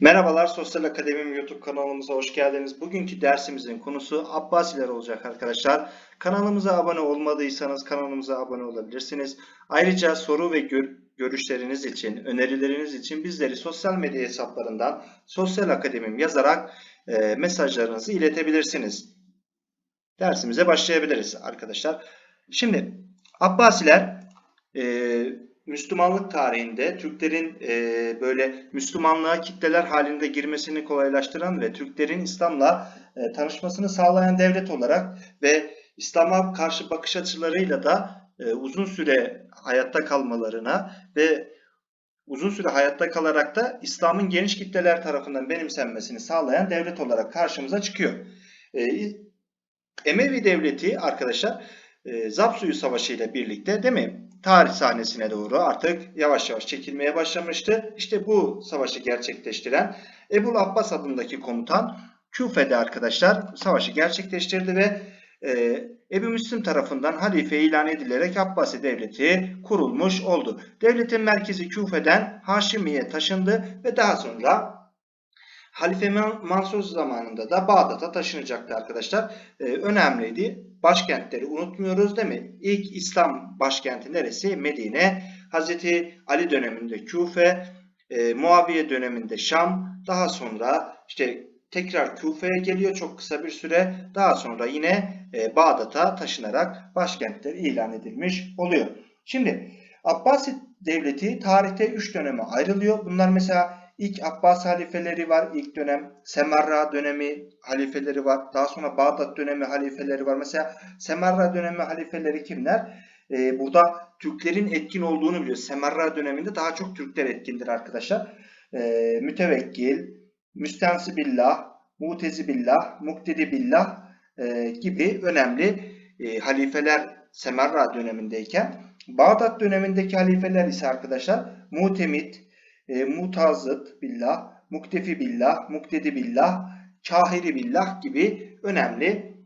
Merhabalar Sosyal Akademim YouTube kanalımıza hoş geldiniz. Bugünkü dersimizin konusu Abbasiler olacak arkadaşlar. Kanalımıza abone olmadıysanız kanalımıza abone olabilirsiniz. Ayrıca soru ve gör- görüşleriniz için, önerileriniz için bizleri sosyal medya hesaplarından Sosyal Akademim yazarak e, mesajlarınızı iletebilirsiniz. Dersimize başlayabiliriz arkadaşlar. Şimdi Abbasiler e, Müslümanlık tarihinde Türklerin e, böyle Müslümanlığa kitleler halinde girmesini kolaylaştıran ve Türklerin İslam'la e, tanışmasını sağlayan devlet olarak ve İslam'a karşı bakış açılarıyla da e, uzun süre hayatta kalmalarına ve uzun süre hayatta kalarak da İslam'ın geniş kitleler tarafından benimsenmesini sağlayan devlet olarak karşımıza çıkıyor. E, Emevi Devleti arkadaşlar e, Zapsuyu Savaşı ile birlikte değil mi? Tarih sahnesine doğru artık yavaş yavaş çekilmeye başlamıştı. İşte bu savaşı gerçekleştiren Ebul Abbas adındaki komutan Küfe'de arkadaşlar savaşı gerçekleştirdi ve e, Ebu Müslim tarafından halife ilan edilerek Abbasi Devleti kurulmuş oldu. Devletin merkezi Küfe'den Haşimiye taşındı ve daha sonra Halife Mansur zamanında da Bağdat'a taşınacaktı arkadaşlar. Ee, önemliydi. Başkentleri unutmuyoruz değil mi? İlk İslam başkenti neresi? Medine. Hazreti Ali döneminde Küfe, e, Muaviye döneminde Şam, daha sonra işte tekrar Küfe'ye geliyor çok kısa bir süre. Daha sonra yine e, Bağdat'a taşınarak başkentler ilan edilmiş oluyor. Şimdi Abbasi devleti tarihte 3 döneme ayrılıyor. Bunlar mesela İlk Abbas halifeleri var. ilk dönem Semerra dönemi halifeleri var. Daha sonra Bağdat dönemi halifeleri var. Mesela Semerra dönemi halifeleri kimler? Ee, burada Türklerin etkin olduğunu biliyoruz. Semerra döneminde daha çok Türkler etkindir arkadaşlar. Ee, mütevekkil, müstensibillah, mutezibillah, muktedibillah e, gibi önemli e, halifeler Semerra dönemindeyken Bağdat dönemindeki halifeler ise arkadaşlar Mutemit, e, mutazıt billah, muktefi billah, muktedi billah, kahiri billah gibi önemli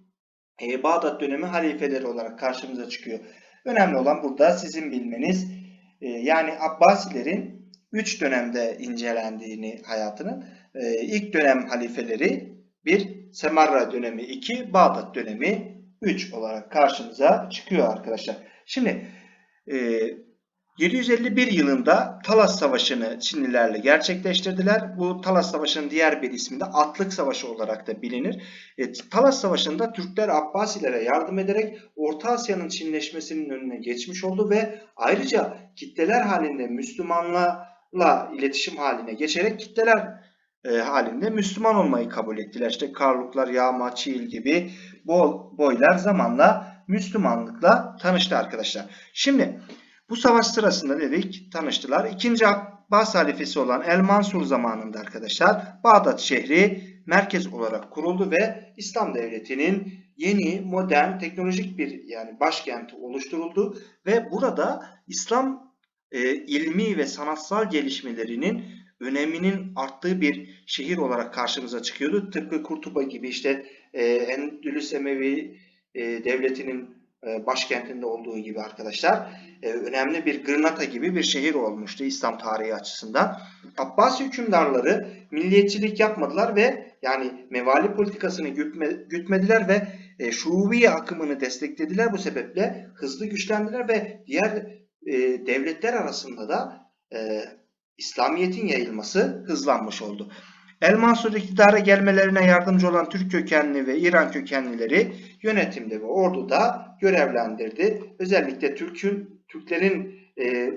e, Bağdat dönemi halifeleri olarak karşımıza çıkıyor. Önemli olan burada sizin bilmeniz e, yani Abbasilerin 3 dönemde incelendiğini hayatının. E, ilk dönem halifeleri 1, Semarra dönemi 2, Bağdat dönemi 3 olarak karşımıza çıkıyor arkadaşlar. Şimdi e, 751 yılında Talas Savaşı'nı Çinlilerle gerçekleştirdiler. Bu Talas Savaşı'nın diğer bir ismi de Atlık Savaşı olarak da bilinir. E, Talas Savaşı'nda Türkler Abbasilere yardım ederek Orta Asya'nın Çinleşmesinin önüne geçmiş oldu ve ayrıca kitleler halinde Müslümanlarla iletişim haline geçerek kitleler e, halinde Müslüman olmayı kabul ettiler. İşte Karluklar, Yağma, Çiğil gibi boylar zamanla Müslümanlıkla tanıştı arkadaşlar. Şimdi bu savaş sırasında dedik tanıştılar. İkinci Abbas halifesi olan El Mansur zamanında arkadaşlar Bağdat şehri merkez olarak kuruldu ve İslam devletinin yeni, modern, teknolojik bir yani başkenti oluşturuldu ve burada İslam e, ilmi ve sanatsal gelişmelerinin öneminin arttığı bir şehir olarak karşımıza çıkıyordu. Tıpkı Kurtuba gibi işte e, Endülüs Emevi e, devletinin başkentinde olduğu gibi arkadaşlar e, önemli bir Gırnata gibi bir şehir olmuştu İslam tarihi açısından. Abbas hükümdarları milliyetçilik yapmadılar ve yani mevali politikasını gütme, gütmediler ve e, Şuubiye akımını desteklediler. Bu sebeple hızlı güçlendiler ve diğer e, devletler arasında da e, İslamiyet'in yayılması hızlanmış oldu. El Mansur iktidara gelmelerine yardımcı olan Türk kökenli ve İran kökenlileri yönetimde ve orduda görevlendirdi. Özellikle Türk'ün Türklerin e,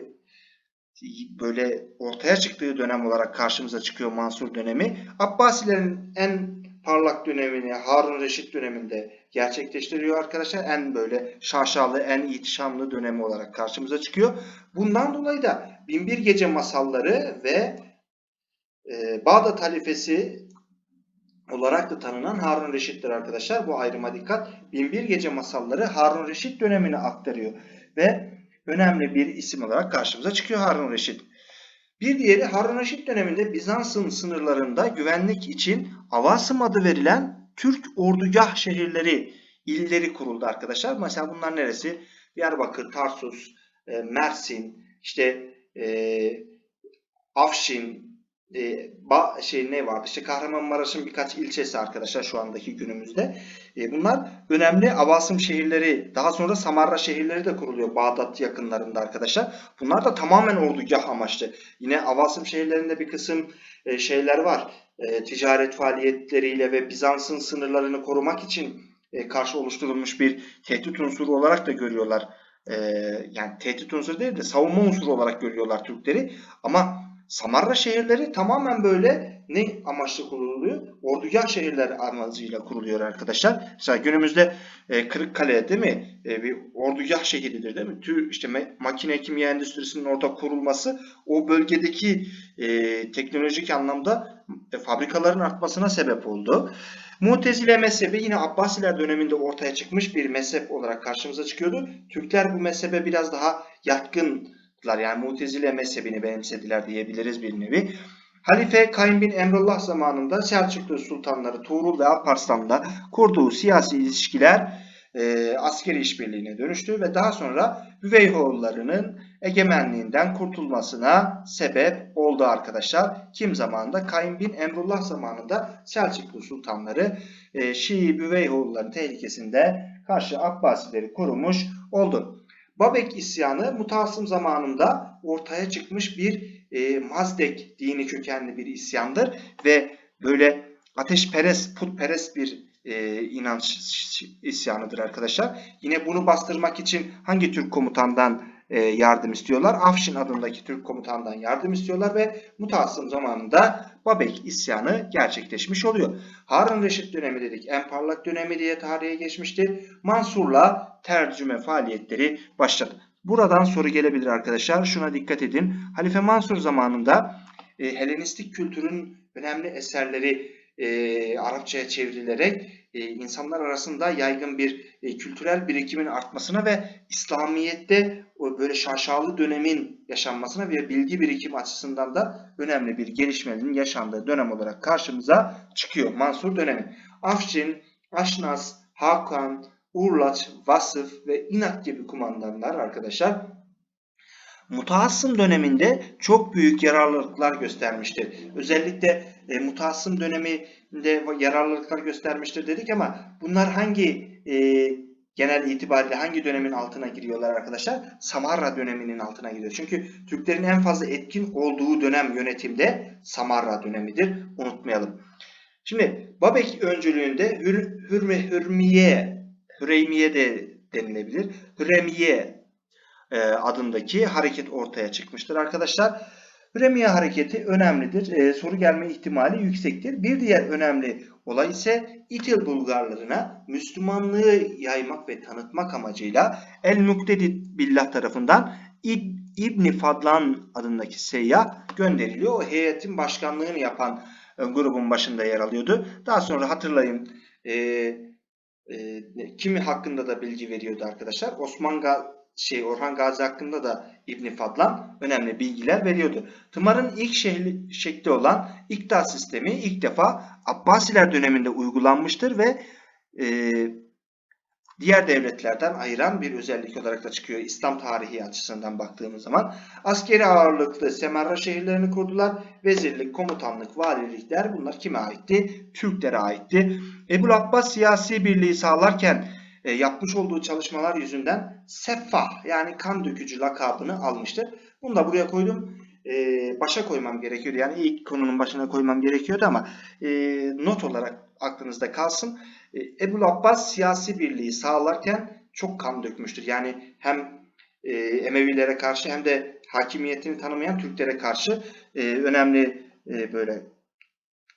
böyle ortaya çıktığı dönem olarak karşımıza çıkıyor Mansur dönemi. Abbasilerin en parlak dönemini Harun Reşit döneminde gerçekleştiriyor arkadaşlar. En böyle şaşalı, en ihtişamlı dönemi olarak karşımıza çıkıyor. Bundan dolayı da Binbir Gece masalları ve e, Bağdat halifesi olarak da tanınan Harun Reşit'tir arkadaşlar. Bu ayrıma dikkat. Binbir Gece masalları Harun Reşit dönemini aktarıyor ve önemli bir isim olarak karşımıza çıkıyor Harun Reşit. Bir diğeri Harun Reşit döneminde Bizans'ın sınırlarında güvenlik için Avasım adı verilen Türk ordugah şehirleri, illeri kuruldu arkadaşlar. Mesela bunlar neresi? Diyarbakır, Tarsus, e, Mersin, işte e, Afşin, e, ba, şey ne vardı? İşte Kahramanmaraş'ın birkaç ilçesi arkadaşlar şu andaki günümüzde. E, bunlar önemli Avasım şehirleri, daha sonra Samarra şehirleri de kuruluyor Bağdat yakınlarında arkadaşlar. Bunlar da tamamen ordugah amaçlı. Yine Avasım şehirlerinde bir kısım e, şeyler var. E, ticaret faaliyetleriyle ve Bizans'ın sınırlarını korumak için e, karşı oluşturulmuş bir tehdit unsuru olarak da görüyorlar. E, yani tehdit unsuru değil de savunma unsuru olarak görüyorlar Türkleri. Ama Samarra şehirleri tamamen böyle ne amaçlı kuruluyor? Ordugah şehirler amacıyla kuruluyor arkadaşlar. Mesela günümüzde e, Kırıkkale değil mi? E, bir ordugah şehridir değil mi? Tür, işte makine kimya endüstrisinin orada kurulması o bölgedeki e, teknolojik anlamda e, fabrikaların artmasına sebep oldu. Mutezile mezhebi yine Abbasiler döneminde ortaya çıkmış bir mezhep olarak karşımıza çıkıyordu. Türkler bu mezhebe biraz daha yatkınlar. Yani Mutezile mezhebini benimsediler diyebiliriz bir nevi. Halife Kayyum bin Emrullah zamanında Selçuklu sultanları Tuğrul ve Alparslan'la kurduğu siyasi ilişkiler e, askeri işbirliğine dönüştü ve daha sonra Hüveyhoğullarının egemenliğinden kurtulmasına sebep oldu arkadaşlar. Kim zamanında? Kayyum bin Emrullah zamanında Selçuklu sultanları e, Şii Büveyhoğulların tehlikesinde karşı Abbasileri korumuş oldu. Babek isyanı Mutasım zamanında ortaya çıkmış bir e, Mazdek dini kökenli bir isyandır ve böyle ateşperest, putperest bir e, inanç isyanıdır arkadaşlar. Yine bunu bastırmak için hangi Türk komutandan yardım istiyorlar? Afşin adındaki Türk komutandan yardım istiyorlar ve Mutasım zamanında Babek isyanı gerçekleşmiş oluyor. Harun Reşit dönemi dedik. En parlak dönemi diye tarihe geçmiştir. Mansur'la tercüme faaliyetleri başladı. Buradan soru gelebilir arkadaşlar. Şuna dikkat edin. Halife Mansur zamanında e, Helenistik kültürün önemli eserleri e, Arapçaya çevrilerek e, insanlar arasında yaygın bir e, kültürel birikimin artmasına ve İslamiyet'te böyle şaşalı dönemin yaşanmasına ve bilgi birikim açısından da önemli bir gelişmenin yaşandığı dönem olarak karşımıza çıkıyor Mansur dönemi. Afşin, Aşnaz, Hakan, Urlaç, Vasıf ve İnak gibi kumandanlar arkadaşlar Mutahassım döneminde çok büyük yararlılıklar göstermiştir. Özellikle e, Mutahassım döneminde yararlılıklar göstermiştir dedik ama bunlar hangi e, genel itibariyle hangi dönemin altına giriyorlar arkadaşlar? Samarra döneminin altına giriyor. Çünkü Türklerin en fazla etkin olduğu dönem yönetimde Samarra dönemidir. Unutmayalım. Şimdi Babek öncülüğünde Hür, Hürme, Hürmiye, Hüreymiye de denilebilir. Hüremiye e, adındaki hareket ortaya çıkmıştır arkadaşlar. Hüremiye hareketi önemlidir. E, soru gelme ihtimali yüksektir. Bir diğer önemli olay ise İtil Bulgarlarına Müslümanlığı yaymak ve tanıtmak amacıyla El Muktedid Billah tarafından İb İbni Fadlan adındaki seyyah gönderiliyor. O heyetin başkanlığını yapan e, grubun başında yer alıyordu. Daha sonra hatırlayın e, e, kimi hakkında da bilgi veriyordu arkadaşlar. Osman Ga şey Orhan Gazi hakkında da İbn Fadlan önemli bilgiler veriyordu. Tımarın ilk şehri, şekli olan İkta sistemi ilk defa Abbasiler döneminde uygulanmıştır ve e, diğer devletlerden ayıran bir özellik olarak da çıkıyor İslam tarihi açısından baktığımız zaman. Askeri ağırlıklı Semerra şehirlerini kurdular. Vezirlik, komutanlık, valilikler bunlar kime aitti? Türklere aitti. Ebu Abbas siyasi birliği sağlarken e, yapmış olduğu çalışmalar yüzünden Seffah yani kan dökücü lakabını almıştır. Bunu da buraya koydum. E, başa koymam gerekiyordu. Yani ilk konunun başına koymam gerekiyordu ama e, not olarak aklınızda kalsın. E, Ebu Abbas siyasi birliği sağlarken çok kan dökmüştür. Yani hem e, Emevilere karşı hem de hakimiyetini tanımayan Türklere karşı e, önemli e, böyle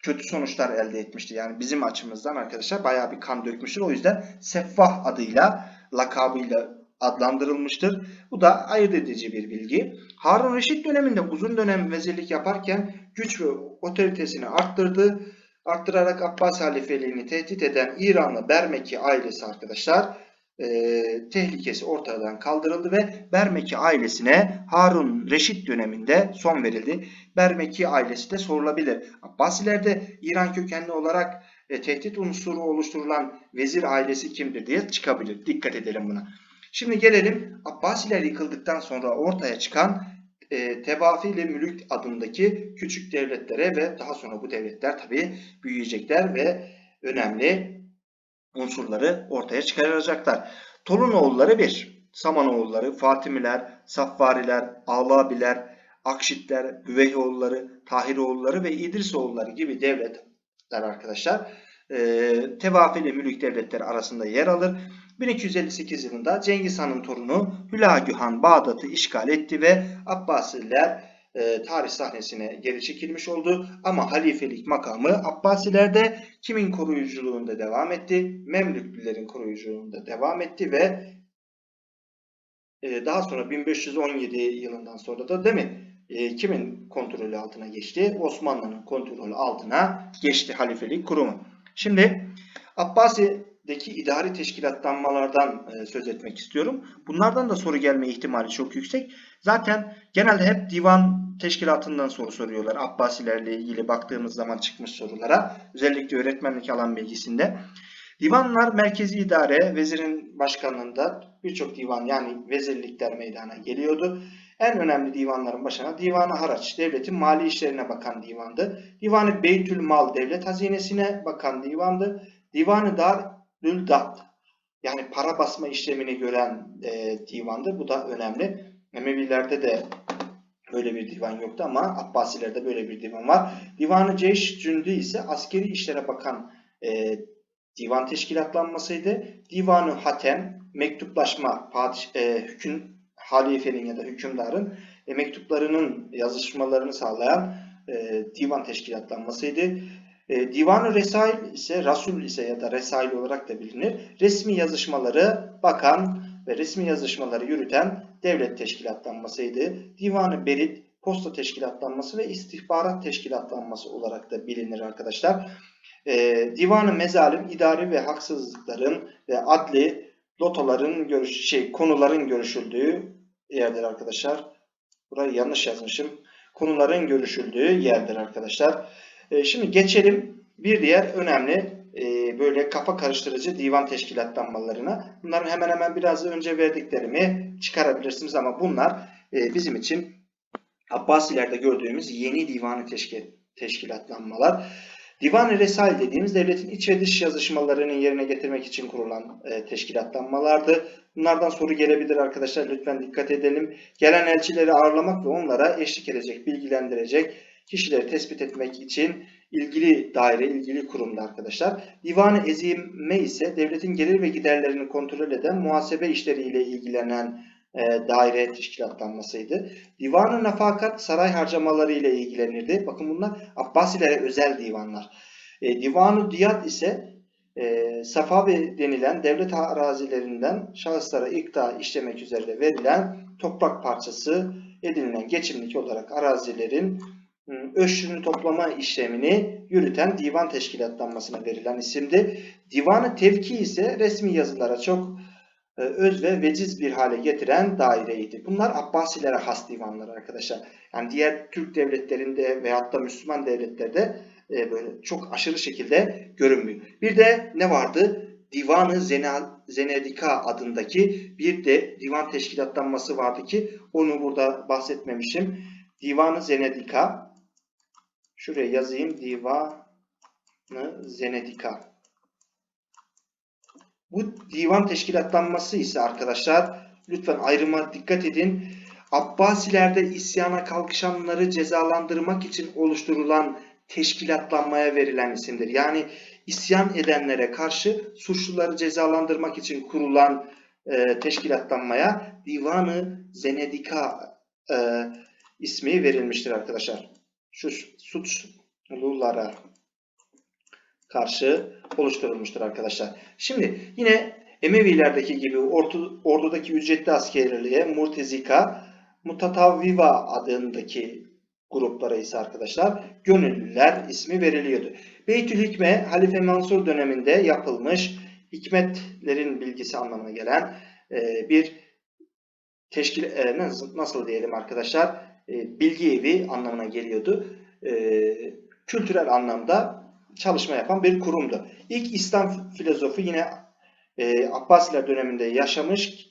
kötü sonuçlar elde etmişti. Yani bizim açımızdan arkadaşlar bayağı bir kan dökmüştür. O yüzden Seffah adıyla, lakabıyla adlandırılmıştır. Bu da ayırt edici bir bilgi. Harun Reşit döneminde uzun dönem vezirlik yaparken güç ve otoritesini arttırdı. Arttırarak Abbas halifeliğini tehdit eden İranlı Bermeki ailesi arkadaşlar e, tehlikesi ortadan kaldırıldı ve Bermeki ailesine Harun Reşit döneminde son verildi. Bermeki ailesi de sorulabilir. Abbasilerde İran kökenli olarak e, tehdit unsuru oluşturulan vezir ailesi kimdir diye çıkabilir. Dikkat edelim buna. Şimdi gelelim Abbasiler yıkıldıktan sonra ortaya çıkan e, tevafili mülük adındaki küçük devletlere ve daha sonra bu devletler tabii büyüyecekler ve önemli unsurları ortaya çıkaracaklar. Tolunoğulları bir, Samanoğulları, Fatimiler, Saffariler, Ağlabiler, Akşitler, Büveyhoğulları, Tahiroğulları ve İdrisoğulları gibi devletler arkadaşlar e, tevafili mülük devletleri arasında yer alır. 1258 yılında Cengiz Han'ın torunu Hülagü Han Bağdat'ı işgal etti ve Abbasiler e, tarih sahnesine geri çekilmiş oldu. Ama halifelik makamı Abbasilerde kimin koruyuculuğunda devam etti? Memlüklülerin koruyuculuğunda devam etti ve e, daha sonra 1517 yılından sonra da değil mi? E, kimin kontrolü altına geçti? Osmanlı'nın kontrolü altına geçti halifelik kurumu. Şimdi Abbasi'deki idari teşkilatlanmalardan e, söz etmek istiyorum. Bunlardan da soru gelme ihtimali çok yüksek. Zaten genelde hep divan teşkilatından soru soruyorlar. Abbasilerle ilgili baktığımız zaman çıkmış sorulara. Özellikle öğretmenlik alan bilgisinde. Divanlar merkezi idare, vezirin başkanlığında birçok divan yani vezirlikler meydana geliyordu. En önemli divanların başına Divanı Haraç, devletin mali işlerine bakan divandı. Divanı Beytül Mal, devlet hazinesine bakan divandı. Divanı Darül Dat, yani para basma işlemini gören e, divandı. Bu da önemli. Emevilerde de böyle bir divan yoktu ama Abbasilerde böyle bir divan var. Divanı Ceyş Cündü ise askeri işlere bakan e, divan teşkilatlanmasıydı. Divanı Hatem, mektuplaşma, padişah, e, hüküm, halifenin ya da hükümdarın e, mektuplarının yazışmalarını sağlayan e, divan teşkilatlanmasıydı. E, Divan-ı Resail ise Rasul ise ya da Resail olarak da bilinir. Resmi yazışmaları bakan ve resmi yazışmaları yürüten devlet teşkilatlanmasıydı. Divan-ı Berit posta teşkilatlanması ve istihbarat teşkilatlanması olarak da bilinir arkadaşlar. E, Divan-ı Mezalim idari ve haksızlıkların ve adli lotoların görüş şey konuların görüşüldüğü yerdir arkadaşlar. Burayı yanlış yazmışım. Konuların görüşüldüğü yerdir arkadaşlar. E, şimdi geçelim bir diğer önemli e, böyle kafa karıştırıcı divan teşkilatlanmalarına. Bunların hemen hemen biraz önce verdiklerimi çıkarabilirsiniz ama bunlar e, bizim için Abbasilerde gördüğümüz yeni divanı teşkil, teşkilatlanmalar. Divan-ı Resail dediğimiz devletin iç ve dış yazışmalarını yerine getirmek için kurulan e, teşkilatlanmalardı. Bunlardan soru gelebilir arkadaşlar. Lütfen dikkat edelim. Gelen elçileri ağırlamak ve onlara eşlik edecek, bilgilendirecek kişileri tespit etmek için ilgili daire, ilgili kurumda arkadaşlar. Divan-ı Ezime ise devletin gelir ve giderlerini kontrol eden muhasebe işleriyle ilgilenen e, daire teşkilatlanmasıydı. Divan-ı Nafakat saray harcamaları ile ilgilenirdi. Bakın bunlar Abbasilere özel divanlar. E, Divan-ı Diyat ise e, Safavi denilen devlet arazilerinden şahıslara ikta işlemek üzere verilen toprak parçası edinilen geçimlik olarak arazilerin öşrünü toplama işlemini yürüten divan teşkilatlanmasına verilen isimdi. Divanı tevki ise resmi yazılara çok e, öz ve veciz bir hale getiren daireydi. Bunlar Abbasilere has divanlar arkadaşlar. Yani diğer Türk devletlerinde veyahut da Müslüman devletlerde e, böyle çok aşırı şekilde görünmüyor. Bir de ne vardı? Divanı Zenedika adındaki bir de divan teşkilatlanması vardı ki onu burada bahsetmemişim. Divanı Zenedika Şuraya yazayım. Divanı Zenedika. Bu divan teşkilatlanması ise arkadaşlar lütfen ayrıma dikkat edin. Abbasilerde isyana kalkışanları cezalandırmak için oluşturulan teşkilatlanmaya verilen isimdir. Yani isyan edenlere karşı suçluları cezalandırmak için kurulan e, teşkilatlanmaya Divanı Zenedika e, ismi verilmiştir arkadaşlar şu suçlulara karşı oluşturulmuştur arkadaşlar. Şimdi yine Emevilerdeki gibi ordu, ordudaki ücretli askerliğe Murtezika, Mutatavviva adındaki gruplara ise arkadaşlar gönüllüler ismi veriliyordu. Beytül Hikme Halife Mansur döneminde yapılmış hikmetlerin bilgisi anlamına gelen e, bir teşkil e, nasıl, nasıl diyelim arkadaşlar e, bilgi evi anlamına geliyordu. E, kültürel anlamda çalışma yapan bir kurumdu. İlk İslam filozofu yine e, Abbasiler döneminde yaşamış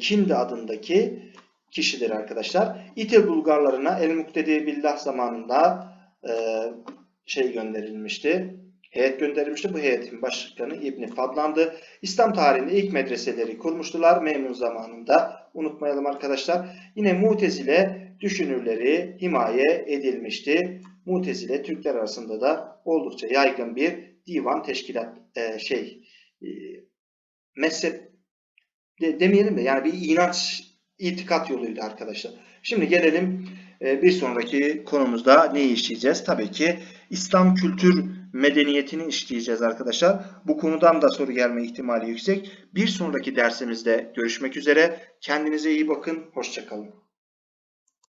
Kindi adındaki kişidir arkadaşlar. İtil Bulgarlarına El Muktedi Billah zamanında e, şey gönderilmişti. Heyet gönderilmişti. Bu heyetin başkanı İbni Fadlan'dı. İslam tarihinde ilk medreseleri kurmuştular Memun zamanında. Unutmayalım arkadaşlar. Yine Mutezile düşünürleri himaye edilmişti. Mutezile Türkler arasında da oldukça yaygın bir divan teşkilat e, şey e, mezhep de, demeyelim de yani bir inanç itikat yoluydu arkadaşlar. Şimdi gelelim e, bir sonraki konumuzda neyi işleyeceğiz? Tabii ki İslam kültür medeniyetini işleyeceğiz arkadaşlar. Bu konudan da soru gelme ihtimali yüksek. Bir sonraki dersimizde görüşmek üzere. Kendinize iyi bakın. Hoşçakalın.